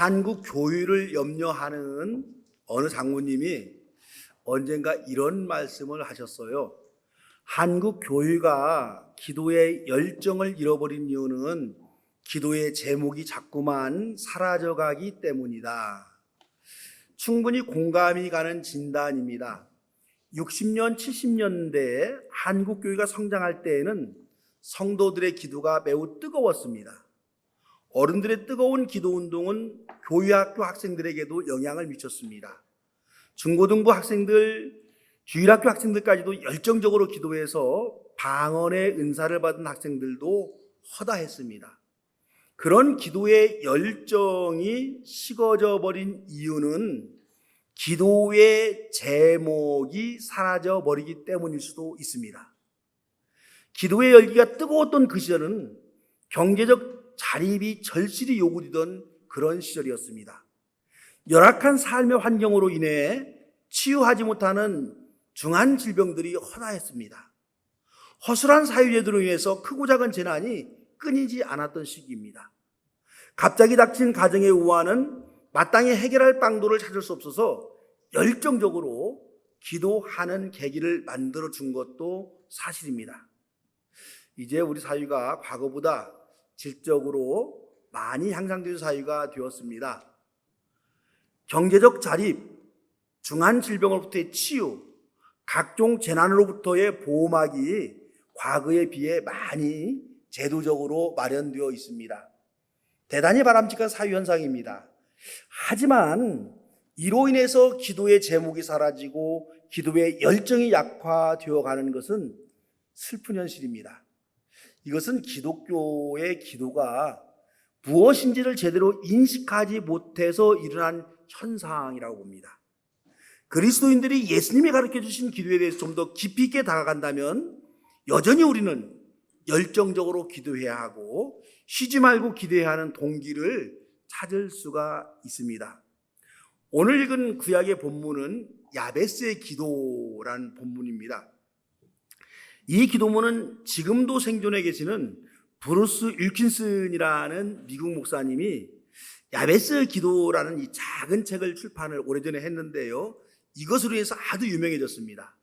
한국 교회를 염려하는 어느 장모님이 언젠가 이런 말씀을 하셨어요. 한국 교회가 기도의 열정을 잃어버린 이유는 기도의 제목이 자꾸만 사라져가기 때문이다. 충분히 공감이 가는 진단입니다. 60년, 70년대에 한국 교회가 성장할 때에는 성도들의 기도가 매우 뜨거웠습니다. 어른들의 뜨거운 기도 운동은 교회학교 학생들에게도 영향을 미쳤습니다. 중고등부 학생들, 주일학교 학생들까지도 열정적으로 기도해서 방언의 은사를 받은 학생들도 허다했습니다. 그런 기도의 열정이 식어져 버린 이유는 기도의 제목이 사라져 버리기 때문일 수도 있습니다. 기도의 열기가 뜨거웠던 그 시절은 경제적 자립이 절실히 요구되던 그런 시절이었습니다. 열악한 삶의 환경으로 인해 치유하지 못하는 중한 질병들이 허다했습니다. 허술한 사유제도로 인해서 크고 작은 재난이 끊이지 않았던 시기입니다. 갑자기 닥친 가정의 우환은 마땅히 해결할 방도를 찾을 수 없어서 열정적으로 기도하는 계기를 만들어 준 것도 사실입니다. 이제 우리 사회가 과거보다 질적으로 많이 향상된 사회가 되었습니다. 경제적 자립, 중한 질병으로부터의 치유, 각종 재난으로부터의 보호막이 과거에 비해 많이 제도적으로 마련되어 있습니다. 대단히 바람직한 사회 현상입니다. 하지만 이로 인해서 기도의 제목이 사라지고 기도의 열정이 약화되어 가는 것은 슬픈 현실입니다. 이것은 기독교의 기도가 무엇인지를 제대로 인식하지 못해서 일어난 현상이라고 봅니다. 그리스도인들이 예수님이 가르쳐 주신 기도에 대해서 좀 더 깊이 있게 다가간다면 여전히 우리는 열정적으로 기도해야 하고 쉬지 말고 기도해야 하는 동기를 찾을 수가 있습니다. 오늘 읽은 구약의 본문은 야베스의 기도라는 본문입니다. 이 기도문은 지금도 생존해 계시는 브루스 윌킨슨이라는 미국 목사님이 야베스 기도라는 이 작은 책을 출판을 오래전에 했는데요. 이것으로 해서 아주 유명해졌습니다.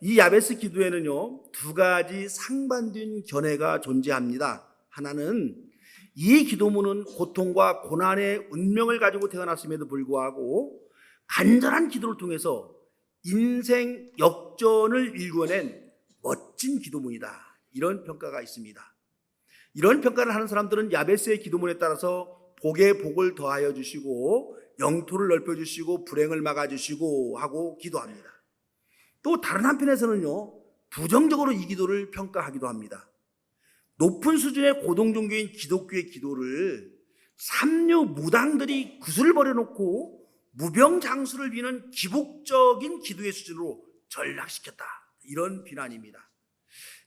이 야베스 기도에는요, 두 가지 상반된 견해가 존재합니다. 하나는 이 기도문은 고통과 고난의 운명을 가지고 태어났음에도 불구하고 간절한 기도를 통해서 인생 역전을 일궈낸 멋진 기도문이다. 이런 평가가 있습니다. 이런 평가를 하는 사람들은 야베스의 기도문에 따라서 복에 복을 더하여 주시고 영토를 넓혀 주시고 불행을 막아 주시고 하고 기도합니다. 또 다른 한편에서는요. 부정적으로 이 기도를 평가하기도 합니다. 높은 수준의 고동 종교인 기독교의 기도를 삼류 무당들이 구슬 버려놓고 무병 장수를 비는 기복적인 기도의 수준으로 전락시켰다. 이런 비난입니다.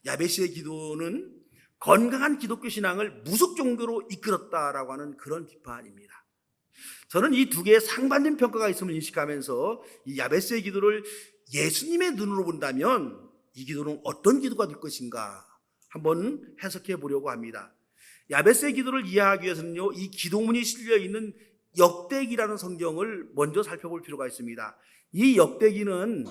야베시의 기도는 건강한 기독교 신앙을 무속 종교로 이끌었다라고 하는 그런 비판입니다. 저는 이 두 개의 상반된 평가가 있음을 인식하면서 이 야베스의 기도를 예수님의 눈으로 본다면 이 기도는 어떤 기도가 될 것인가 한번 해석해 보려고 합니다. 야베스의 기도를 이해하기 위해서는요, 이 기도문이 실려 있는 역대기라는 성경을 먼저 살펴볼 필요가 있습니다. 이 역대기는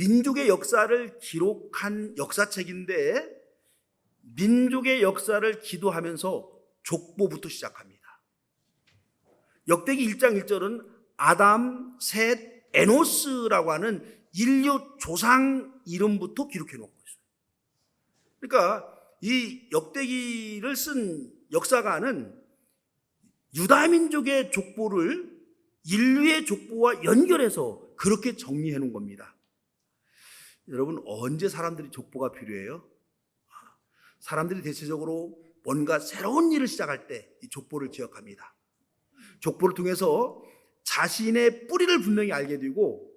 민족의 역사를 기록한 역사책인데 민족의 역사를 기도하면서 족보부터 시작합니다. 역대기 1장 1절은 아담, 셋, 에노스라고 하는 인류 조상 이름부터 기록해 놓고 있어요. 그러니까 이 역대기를 쓴 역사가는 유다 민족의 족보를 인류의 족보와 연결해서 그렇게 정리해 놓은 겁니다. 여러분 언제 사람들이 족보가 필요해요? 사람들이 대체적으로 뭔가 새로운 일을 시작할 때 이 족보를 기억합니다. 족보를 통해서 자신의 뿌리를 분명히 알게 되고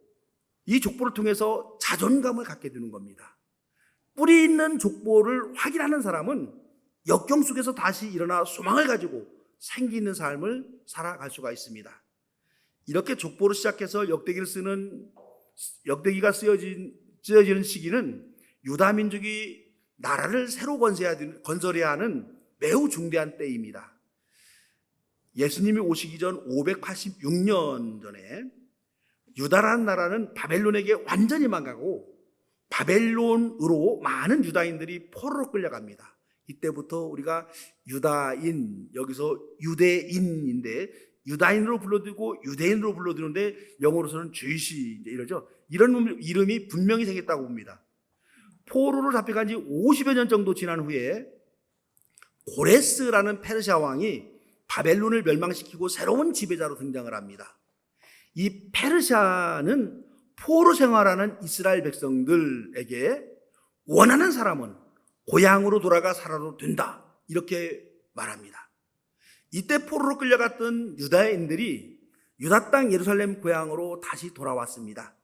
이 족보를 통해서 자존감을 갖게 되는 겁니다. 뿌리 있는 족보를 확인하는 사람은 역경 속에서 다시 일어나 소망을 가지고 생기 있는 삶을 살아갈 수가 있습니다. 이렇게 족보를 시작해서 역대기를 쓰는 역대기가 쓰여진 쓰여지는 시기는 유다 민족이 나라를 새로 건설해야 하는 매우 중대한 때입니다. 예수님이 오시기 전 586년 전에 유다라는 나라는 바벨론에게 완전히 망가고 바벨론으로 많은 유다인들이 포로로 끌려갑니다. 이때부터 우리가 유다인 여기서 유대인인데 유다인으로 불러들고 유대인으로 불러드는데 영어로서는 주이시 이러죠. 이런 이름이 분명히 생겼다고 봅니다. 포로로 잡혀간 지 50여 년 정도 지난 후에 고레스라는 페르시아 왕이 바벨론을 멸망시키고 새로운 지배자로 등장을 합니다. 이 페르시아는 포로 생활하는 이스라엘 백성들에게 원하는 사람은 고향으로 돌아가 살아도 된다. 이렇게 말합니다. 이때 포로로 끌려갔던 유다인들이 유다 땅 예루살렘 고향으로 다시 돌아왔습니다.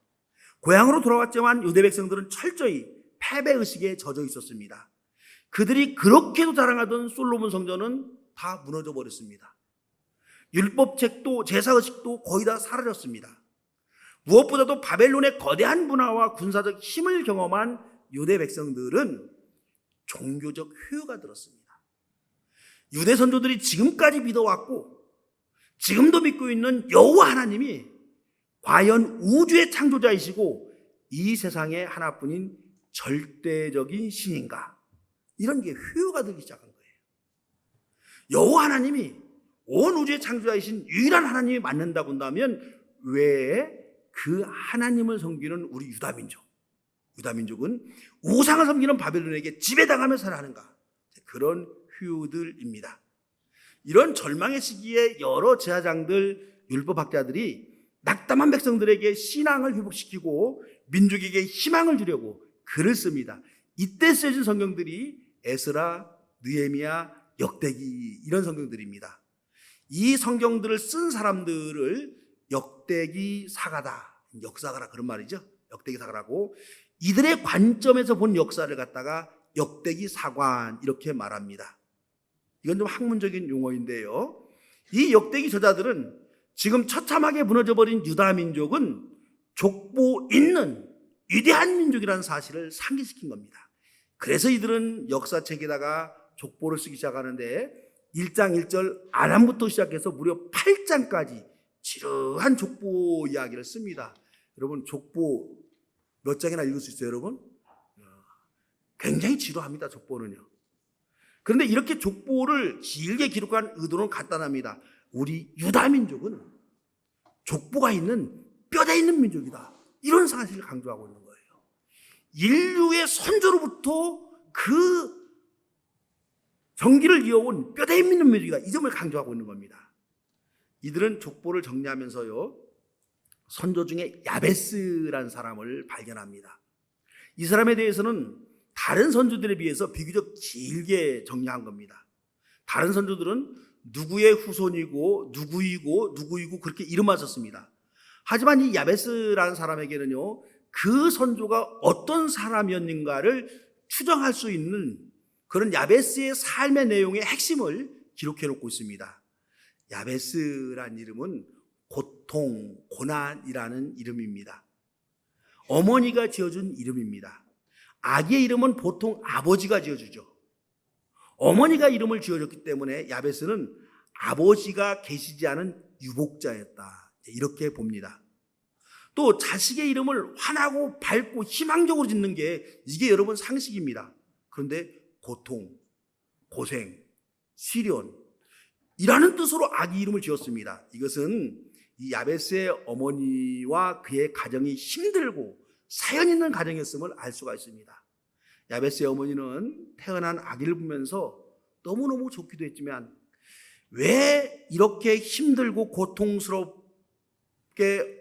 고향으로 돌아왔지만 유대 백성들은 철저히 패배 의식에 젖어 있었습니다. 그들이 그렇게도 자랑하던 솔로몬 성전은 다 무너져 버렸습니다. 율법책도 제사 의식도 거의 다 사라졌습니다. 무엇보다도 바벨론의 거대한 문화와 군사적 힘을 경험한 유대 백성들은 종교적 효유가 들었습니다. 유대 선조들이 지금까지 믿어왔고 지금도 믿고 있는 여호와 하나님이 과연 우주의 창조자이시고 이 세상의 하나뿐인 절대적인 신인가? 이런 게 효유가 들기 시작한 거예요. 여호와 하나님이 온 우주의 창조자이신 유일한 하나님이 맞는다고 한다면 왜 그 하나님을 섬기는 우리 유다 민족, 유다 민족은 우상을 섬기는 바벨론에게 지배당하며 살아가는가? 그런 효유들입니다. 이런 절망의 시기에 여러 제사장들, 율법학자들이 낙담한 백성들에게 신앙을 회복시키고 민족에게 희망을 주려고 글을 씁니다. 이때 쓰여진 성경들이 에스라, 느헤미야, 역대기 이런 성경들입니다. 이 성경들을 쓴 사람들을 역대기 사가다, 역사가라 그런 말이죠. 역대기 사가라고 이들의 관점에서 본 역사를 갖다가 역대기 사관 이렇게 말합니다. 이건 좀 학문적인 용어인데요. 이 역대기 저자들은 지금 처참하게 무너져 버린 유다 민족은 족보 있는 위대한 민족이라는 사실을 상기시킨 겁니다. 그래서 이들은 역사책에다가 족보를 쓰기 시작하는데 1장 1절 아람부터 시작해서 무려 8장까지 지루한 족보 이야기를 씁니다. 여러분 족보 몇 장이나 읽을 수 있어요, 여러분? 굉장히 지루합니다, 족보는요. 그런데 이렇게 족보를 길게 기록한 의도는 간단합니다. 우리 유다 민족은 족보가 있는 뼈대 있는 민족이다. 이런 사실을 강조하고 있는 거예요. 인류의 선조로부터 그 정기를 이어온 뼈대 있는 민족이다. 이 점을 강조하고 있는 겁니다. 이들은 족보를 정리하면서요. 선조 중에 야베스라는 사람을 발견합니다. 이 사람에 대해서는 다른 선조들에 비해서 비교적 길게 정리한 겁니다. 다른 선조들은 누구의 후손이고 누구이고 누구이고 그렇게 이름만 썼습니다. 하지만 이 야베스라는 사람에게는요. 그 선조가 어떤 사람이었는가를 추정할 수 있는 그런 야베스의 삶의 내용의 핵심을 기록해 놓고 있습니다. 야베스란 이름은 고통, 고난이라는 이름입니다. 어머니가 지어준 이름입니다. 아기의 이름은 보통 아버지가 지어주죠. 어머니가 이름을 지어줬기 때문에 야베스는 아버지가 계시지 않은 유복자였다. 이렇게 봅니다. 또 자식의 이름을 환하고 밝고 희망적으로 짓는 게 이게 여러분 상식입니다. 그런데 고통, 고생, 시련 이라는 뜻으로 아기 이름을 지었습니다. 이것은 이 야베스의 어머니와 그의 가정이 힘들고 사연 있는 가정이었음을 알 수가 있습니다. 야베스의 어머니는 태어난 아기를 보면서 너무너무 좋기도 했지만 왜 이렇게 힘들고 고통스럽게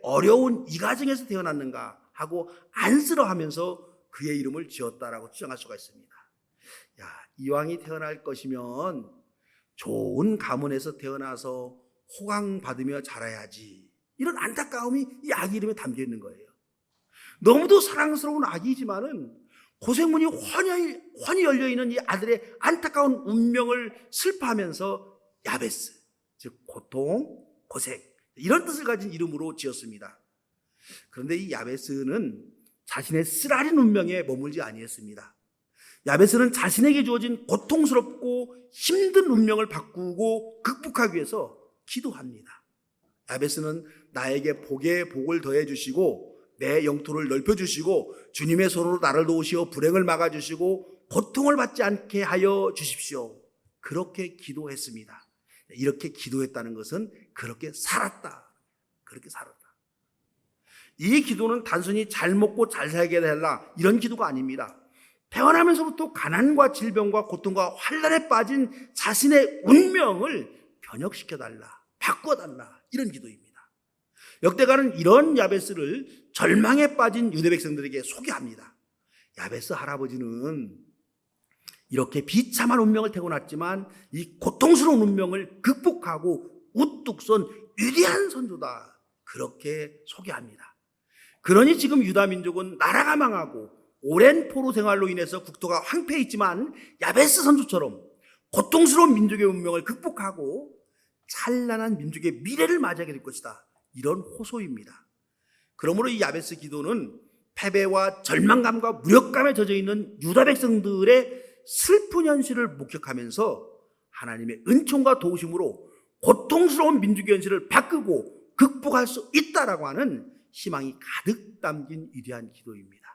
어려운 이 가정에서 태어났는가 하고 안쓰러하면서 그의 이름을 지었다라고 추정할 수가 있습니다. 야, 이왕이 태어날 것이면 좋은 가문에서 태어나서 호강 받으며 자라야지. 이런 안타까움이 이 아기 이름에 담겨 있는 거예요. 너무도 사랑스러운 아기지만은 고생문이 환히, 환히 열려 있는 이 아들의 안타까운 운명을 슬퍼하면서 야베스, 즉 고통, 고생 이런 뜻을 가진 이름으로 지었습니다. 그런데 이 야베스는 자신의 쓰라린 운명에 머물지 아니했습니다. 야베스는 자신에게 주어진 고통스럽고 힘든 운명을 바꾸고 극복하기 위해서 기도합니다. 야베스는 나에게 복에 복을 더해 주시고 내 영토를 넓혀 주시고 주님의 손으로 나를 도우시어 불행을 막아 주시고 고통을 받지 않게 하여 주십시오. 그렇게 기도했습니다. 이렇게 기도했다는 것은 그렇게 살았다. 그렇게 살았다. 이 기도는 단순히 잘 먹고 잘 살게 해달라 이런 기도가 아닙니다. 태어나면서부터 가난과 질병과 고통과 환란에 빠진 자신의 운명을 변혁시켜 달라, 바꿔 달라 이런 기도입니다. 역대가는 이런 야베스를 절망에 빠진 유대 백성들에게 소개합니다. 야베스 할아버지는 이렇게 비참한 운명을 태어났지만 이 고통스러운 운명을 극복하고 우뚝 선 위대한 선조다. 그렇게 소개합니다. 그러니 지금 유다 민족은 나라가 망하고 오랜 포로 생활로 인해서 국토가 황폐했지만 야베스 선조처럼 고통스러운 민족의 운명을 극복하고 찬란한 민족의 미래를 맞이하게 될 것이다. 이런 호소입니다. 그러므로 이 야베스 기도는 패배와 절망감과 무력감에 젖어 있는 유다 백성들의 슬픈 현실을 목격하면서 하나님의 은총과 도우심으로 고통스러운 민족의 현실을 바꾸고 극복할 수 있다라고 하는 희망이 가득 담긴 위대한 기도입니다.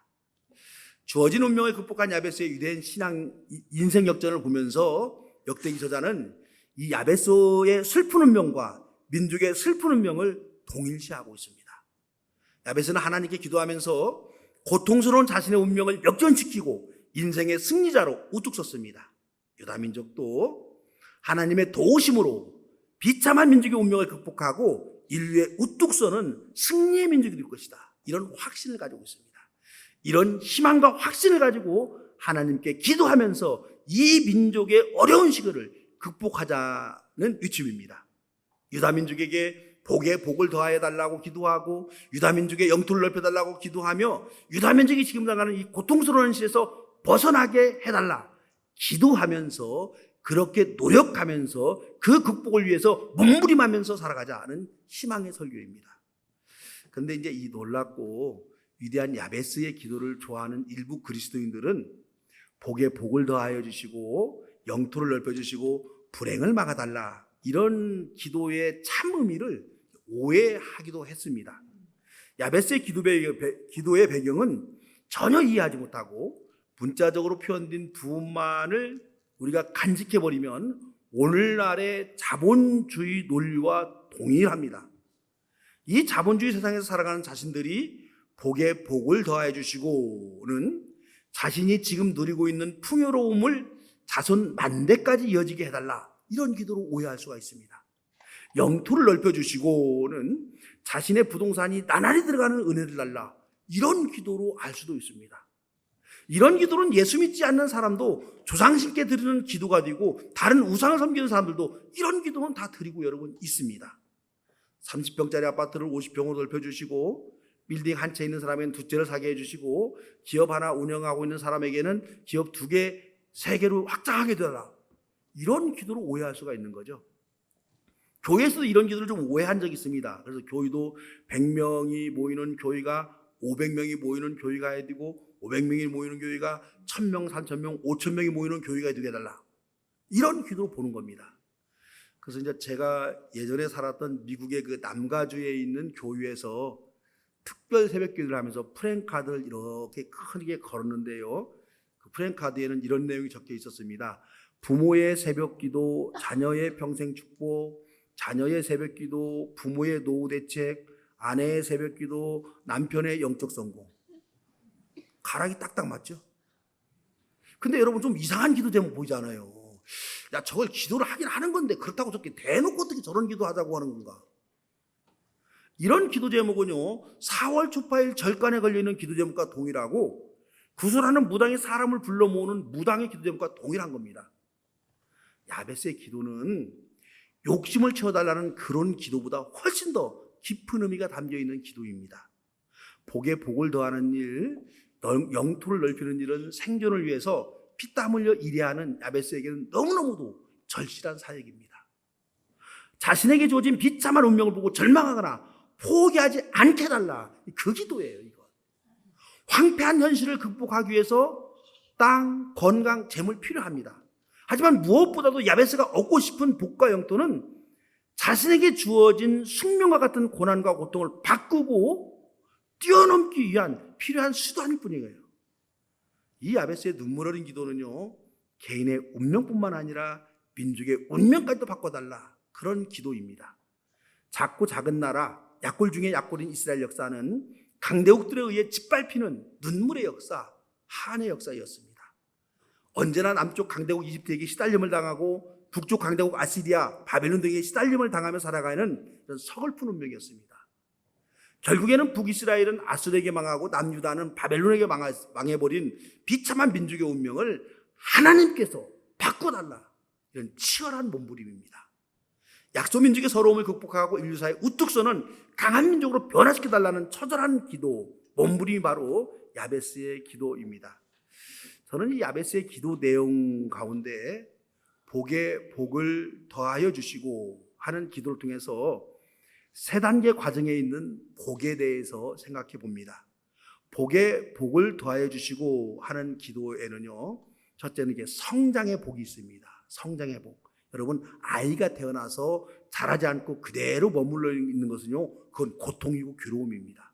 주어진 운명을 극복한 야베스의 위대한 신앙 인생 역전을 보면서 역대기 저자는 이 야베스의 슬픈 운명과 민족의 슬픈 운명을 동일시하고 있습니다. 야베스는 하나님께 기도하면서 고통스러운 자신의 운명을 역전시키고 인생의 승리자로 우뚝 섰습니다. 유다 민족도 하나님의 도우심으로 비참한 민족의 운명을 극복하고 인류의 우뚝 서는 승리의 민족이 될 것이다. 이런 확신을 가지고 있습니다. 이런 희망과 확신을 가지고 하나님께 기도하면서 이 민족의 어려운 시기를 극복하자는 위침입니다. 유다 민족에게 복에 복을 더하여 달라고 기도하고 유다 민족의 영토를 넓혀 달라고 기도하며 유다 민족이 지금 당하는 이 고통스러운 시에서 벗어나게 해달라 기도하면서 그렇게 노력하면서 그 극복을 위해서 몸부림하면서 살아가자는 희망의 설교입니다. 근데 이제 이 놀랍고 위대한 야베스의 기도를 좋아하는 일부 그리스도인들은 복에 복을 더하여 주시고 영토를 넓혀 주시고 불행을 막아 달라 이런 기도의 참 의미를 오해하기도 했습니다. 배경, 기도의 배경은 전혀 이해하지 못하고 문자적으로 표현된 부분만을 우리가 간직해 버리면 오늘날의 자본주의 논리와 동일합니다. 이 자본주의 세상에서 살아가는 자신들이 복에 복을 더해 주시고는 자신이 지금 누리고 있는 풍요로움을 자손 만대까지 이어지게 해달라 이런 기도로 오해할 수가 있습니다. 영토를 넓혀 주시고는 자신의 부동산이 나날이 들어가는 은혜를 달라 이런 기도로 알 수도 있습니다. 이런 기도는 예수 믿지 않는 사람도 조상신께 드리는 기도가 되고 다른 우상을 섬기는 사람들도 이런 기도는 다 드리고 여러분 있습니다. 30평짜리 아파트를 50평으로 넓혀주시고 빌딩 한 채 있는 사람에게는 두 채를 사게 해주시고 기업 하나 운영하고 있는 사람에게는 기업 두 개, 세 개로 확장하게 되라. 이런 기도를 오해할 수가 있는 거죠. 교회에서도 이런 기도를 좀 오해한 적이 있습니다. 그래서 교회도 100명이 모이는 교회가 500명이 모이는 교회가 되고 500명이 모이는 교회가 1000명, 3000명, 5000명이 모이는 교회가 되게 해달라. 이런 기도로 보는 겁니다. 그래서 이제 제가 예전에 살았던 미국의 그 남가주에 있는 교회에서 특별 새벽 기도를 하면서 프랭카드를 이렇게 크게 걸었는데요. 그 프랭카드에는 이런 내용이 적혀 있었습니다. 부모의 새벽 기도, 자녀의 평생 축복, 자녀의 새벽 기도, 부모의 노후 대책, 아내의 새벽 기도, 남편의 영적 성공. 가락이 딱딱 맞죠? 근데 여러분 좀 이상한 기도 제목 보이잖아요. 야, 저걸 기도를 하긴 하는 건데 그렇다고 저렇게 대놓고 어떻게 저런 기도 하자고 하는 건가? 이런 기도 제목은요, 4월 초파일 절간에 걸려있는 기도 제목과 동일하고 구슬하는 무당이 사람을 불러 모으는 무당의 기도 제목과 동일한 겁니다. 야베스의 기도는 욕심을 채워달라는 그런 기도보다 훨씬 더 깊은 의미가 담겨 있는 기도입니다. 복에 복을 더하는 일, 영토를 넓히는 일은 생존을 위해서 피땀 흘려 일해하는 야베스에게는 너무너무도 절실한 사역입니다. 자신에게 주어진 비참한 운명을 보고 절망하거나 포기하지 않게 달라. 그 기도예요, 이거. 황폐한 현실을 극복하기 위해서 땅, 건강, 재물 필요합니다. 하지만 무엇보다도 야베스가 얻고 싶은 복과 영토는 자신에게 주어진 숙명과 같은 고난과 고통을 바꾸고 뛰어넘기 위한 필요한 수단일 뿐이에요. 이 야베스의 눈물 어린 기도는요, 개인의 운명뿐만 아니라 민족의 운명까지도 바꿔달라. 그런 기도입니다. 작고 작은 나라, 약골 중에 약골인 이스라엘 역사는 강대국들에 의해 짓밟히는 눈물의 역사, 한의 역사였습니다. 언제나 남쪽 강대국 이집트에게 시달림을 당하고 북쪽 강대국 아시리아, 바벨론 등에 시달림을 당하며 살아가는 이런 서글픈 운명이었습니다. 결국에는 북이스라엘은 아수르에게 망하고 남유다는 바벨론에게 망해버린 비참한 민족의 운명을 하나님께서 바꿔달라. 이런 치열한 몸부림입니다. 약소 민족의 서러움을 극복하고 인류사의 우뚝 서는 강한 민족으로 변화시켜달라는 처절한 기도, 몸부림이 바로 야베스의 기도입니다. 저는 이 야베스의 기도 내용 가운데 복에 복을 더하여 주시고 하는 기도를 통해서 세 단계 과정에 있는 복에 대해서 생각해 봅니다. 복에 복을 더하여 주시고 하는 기도에는요, 첫째는 이게 성장의 복이 있습니다. 성장의 복. 여러분, 아이가 태어나서 자라지 않고 그대로 머물러 있는 것은요, 그건 고통이고 괴로움입니다.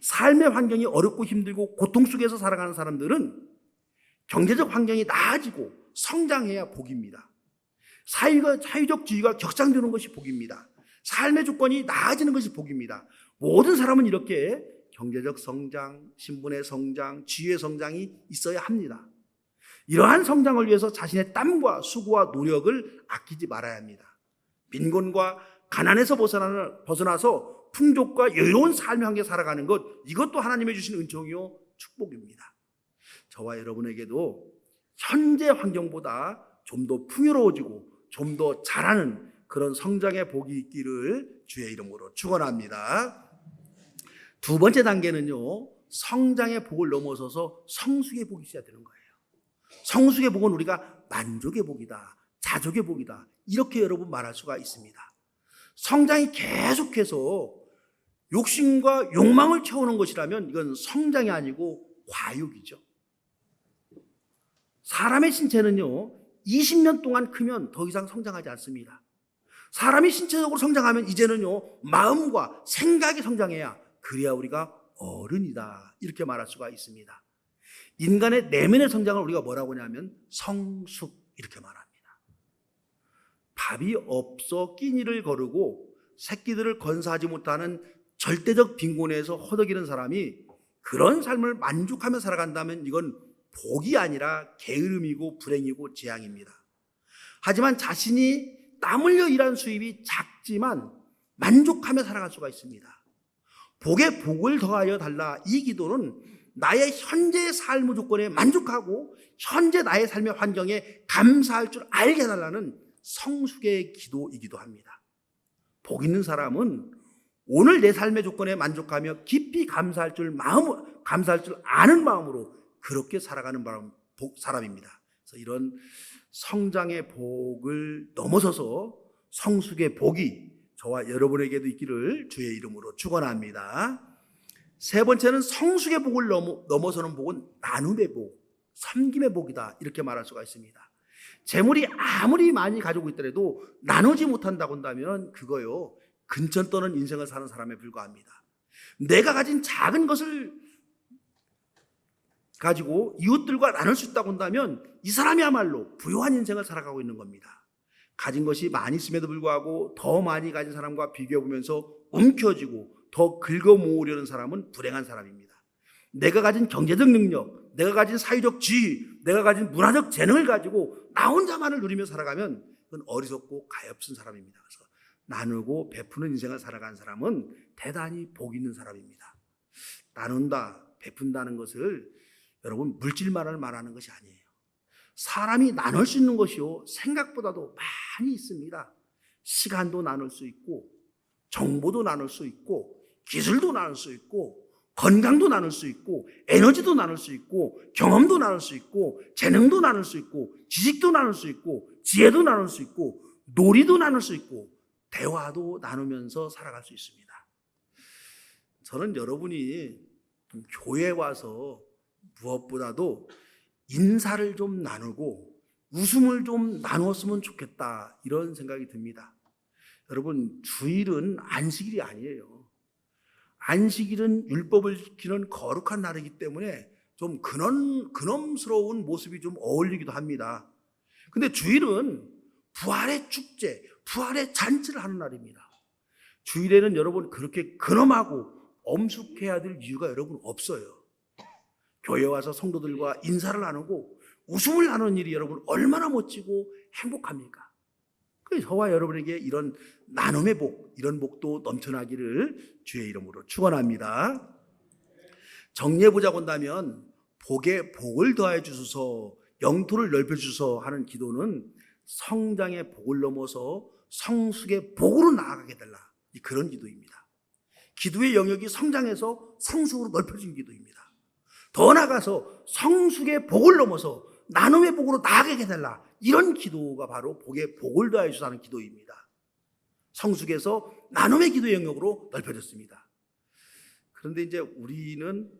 삶의 환경이 어렵고 힘들고 고통 속에서 살아가는 사람들은 경제적 환경이 나아지고 성장해야 복입니다. 사회가, 사회적 지위가 격상되는 것이 복입니다. 삶의 조건이 나아지는 것이 복입니다. 모든 사람은 이렇게 경제적 성장, 신분의 성장, 지위의 성장이 있어야 합니다. 이러한 성장을 위해서 자신의 땀과 수고와 노력을 아끼지 말아야 합니다. 빈곤과 가난에서 벗어나서 풍족과 여유로운 삶의 환경에 살아가는 것, 이것도 하나님의 주신 은총이요, 축복입니다. 저와 여러분에게도 현재 환경보다 좀 더 풍요로워지고 좀 더 잘하는 그런 성장의 복이 있기를 주의 이름으로 축원합니다. 두 번째 단계는요. 성장의 복을 넘어서서 성숙의 복이 있어야 되는 거예요. 성숙의 복은 우리가 만족의 복이다. 자족의 복이다. 이렇게 여러분 말할 수가 있습니다. 성장이 계속해서 욕심과 욕망을 채우는 것이라면 이건 성장이 아니고 과욕이죠. 사람의 신체는요, 20년 동안 크면 더 이상 성장하지 않습니다. 사람이 신체적으로 성장하면 이제는요, 마음과 생각이 성장해야 그래야 우리가 어른이다. 이렇게 말할 수가 있습니다. 인간의 내면의 성장을 우리가 뭐라고 하냐면 성숙 이렇게 말합니다. 밥이 없어 끼니를 거르고 새끼들을 건사하지 못하는 절대적 빈곤에서 허덕이는 사람이 그런 삶을 만족하며 살아간다면 이건 복이 아니라 게으름이고 불행이고 재앙입니다. 하지만 자신이 땀 흘려 일한 수입이 작지만 만족하며 살아갈 수가 있습니다. 복에 복을 더하여 달라 이 기도는 나의 현재의 삶의 조건에 만족하고 현재 나의 삶의 환경에 감사할 줄 알게 해달라는 성숙의 기도이기도 합니다. 복 있는 사람은 오늘 내 삶의 조건에 만족하며 깊이 감사할 줄 마음 감사할 줄 아는 마음으로 그렇게 살아가는 사람입니다. 그래서 이런 성장의 복을 넘어서서 성숙의 복이 저와 여러분에게도 있기를 주의 이름으로 축원합니다. 세 번째는 성숙의 복을 넘어, 넘어 서는 복은 나눔의 복, 섬김의 복이다 이렇게 말할 수가 있습니다. 재물이 아무리 많이 가지고 있더라도 나누지 못한다고 한다면 그거요 근천 떠는 인생을 사는 사람에 불과합니다. 내가 가진 작은 것을 가지고 이웃들과 나눌 수 있다고 한다면 이 사람이야말로 부유한 인생을 살아가고 있는 겁니다. 가진 것이 많이 있음에도 불구하고 더 많이 가진 사람과 비교해 보면서 움켜쥐고 더 긁어 모으려는 사람은 불행한 사람입니다. 내가 가진 경제적 능력, 내가 가진 사회적 지위, 내가 가진 문화적 재능을 가지고 나 혼자만을 누리며 살아가면 그건 어리석고 가엾은 사람입니다. 그래서 나누고 베푸는 인생을 살아간 사람은 대단히 복 있는 사람입니다. 나눈다, 베푼다는 것을 여러분 물질만을 말하는 것이 아니에요. 사람이 나눌 수 있는 것이요 생각보다도 많이 있습니다. 시간도 나눌 수 있고 정보도 나눌 수 있고 기술도 나눌 수 있고 건강도 나눌 수 있고 에너지도 나눌 수 있고 경험도 나눌 수 있고 재능도 나눌 수 있고 지식도 나눌 수 있고 지혜도 나눌 수 있고 놀이도 나눌 수 있고 대화도 나누면서 살아갈 수 있습니다. 저는 여러분이 교회 와서 무엇보다도 인사를 좀 나누고 웃음을 좀 나누었으면 좋겠다 이런 생각이 듭니다. 여러분 주일은 안식일이 아니에요. 안식일은 율법을 지키는 거룩한 날이기 때문에 좀 근엄 근엄스러운 모습이 좀 어울리기도 합니다. 근데 주일은 부활의 축제, 부활의 잔치를 하는 날입니다. 주일에는 여러분 그렇게 근엄하고 엄숙해야 될 이유가 여러분 없어요. 교회 와서 성도들과 인사를 나누고 웃음을 나누는 일이 여러분 얼마나 멋지고 행복합니까? 그 저와 여러분에게 이런 나눔의 복, 이런 복도 넘쳐나기를 주의 이름으로 축원합니다. 정리해 보자고 한다면 복에 복을 더해 주소서, 영토를 넓혀 주소서 하는 기도는 성장의 복을 넘어서 성숙의 복으로 나아가게 달라. 이 그런 기도입니다. 기도의 영역이 성장해서 성숙으로 넓혀진 기도입니다. 더 나아가서 성숙의 복을 넘어서 나눔의 복으로 나아가게 달라. 이런 기도가 바로 복에 복을 주소서 하는 기도입니다. 성숙에서 나눔의 기도 영역으로 넓혀졌습니다. 그런데 이제 우리는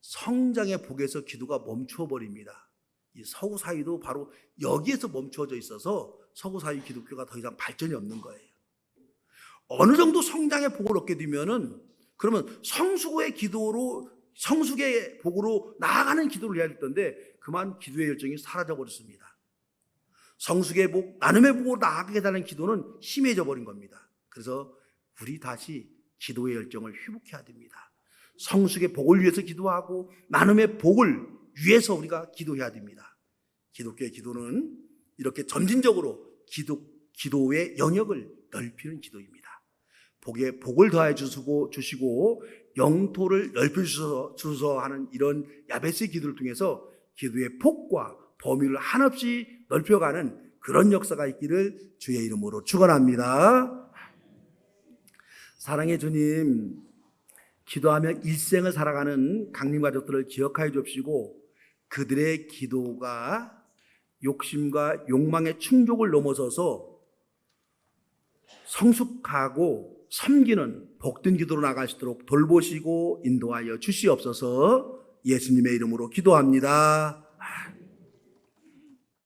성장의 복에서 기도가 멈추어 버립니다. 이 서구 사회도 바로 여기에서 멈추어져 있어서 서구 사회 기독교가 더 이상 발전이 없는 거예요. 어느 정도 성장의 복을 얻게 되면은 그러면 성숙의 기도로 성숙의 복으로 나아가는 기도를 텐데 그만 기도의 열정이 사라져 버렸습니다. 성숙의 복, 나눔의 복으로 나아가게 되는 기도는 심해져 버린 겁니다. 그래서 우리 다시 기도의 열정을 회복해야 됩니다. 성숙의 복을 위해서 기도하고 나눔의 복을 위해서 우리가 기도해야 됩니다. 기독교의 기도는 이렇게 점진적으로 기도, 기도의 영역을 넓히는 기도입니다. 복에 복을 더해 주시고, 주시고 영토를 넓혀 주셔서 하는 이런 야베스의 기도를 통해서 기도의 폭과 범위를 한없이 넓혀가는 그런 역사가 있기를 주의 이름으로 축원합니다. 사랑의 주님, 기도하며 일생을 살아가는 강림 가족들을 기억하여 주시고 그들의 기도가 욕심과 욕망의 충족을 넘어서서 성숙하고 섬기는 복된 기도로 나갈 수 있도록 돌보시고 인도하여 주시옵소서 예수님의 이름으로 기도합니다.